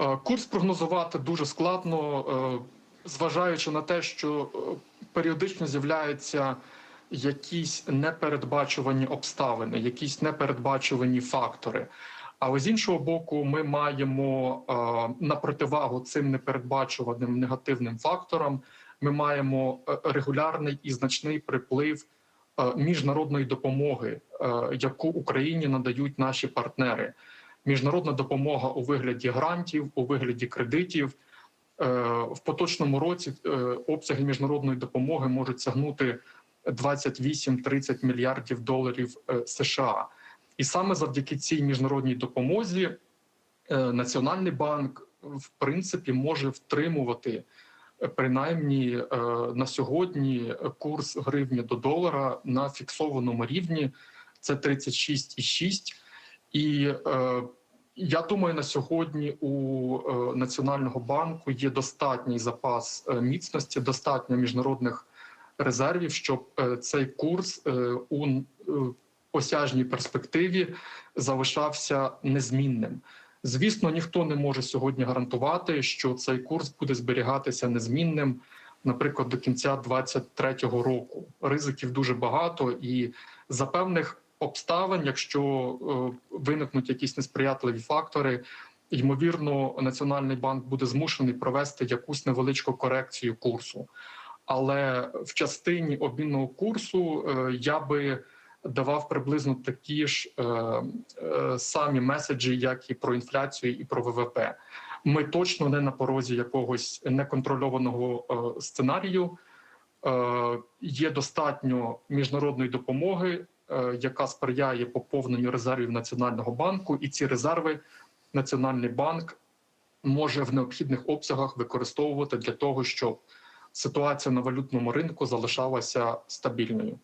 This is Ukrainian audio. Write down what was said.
Е, Курс прогнозувати дуже складно, е, зважаючи на те, що е, періодично з'являються якісь непередбачувані обставини, якісь непередбачувані фактори. Але з іншого боку, ми маємо на противагу цим непередбачуваним негативним факторам. Ми маємо регулярний і значний приплив міжнародної допомоги, яку Україні надають наші партнери. Міжнародна допомога у вигляді грантів, у вигляді кредитів. Е, В поточному році е, обсяги міжнародної допомоги можуть сягнути 28-30 мільярдів доларів е, США. І саме завдяки цій міжнародній допомозі Національний банк в принципі може втримувати принаймні на сьогодні курс гривні до долара на фіксованому рівні. Це 36,6. І е, я думаю, на сьогодні у е, Національного банку є достатній запас е, міцності, достатньо міжнародних резервів, щоб е, цей курс е, у е, осяжній перспективі залишався незмінним. Звісно, ніхто не може сьогодні гарантувати, що цей курс буде зберігатися незмінним, наприклад, до кінця 2023 року. Ризиків дуже багато, і за певних обставин, якщо е, виникнуть якісь несприятливі фактори, ймовірно, Національний банк буде змушений провести якусь невеличку корекцію курсу. Але в частині обмінного курсу е, я би давав приблизно такі ж е, самі меседжі, як і про інфляцію, і про ВВП. Ми точно не на порозі якогось неконтрольованого сценарію. Є достатньо міжнародної допомоги, яка сприяє поповненню резервів Національного банку, і ці резерви Національний банк може в необхідних обсягах використовувати для того, щоб ситуація на валютному ринку залишалася стабільною.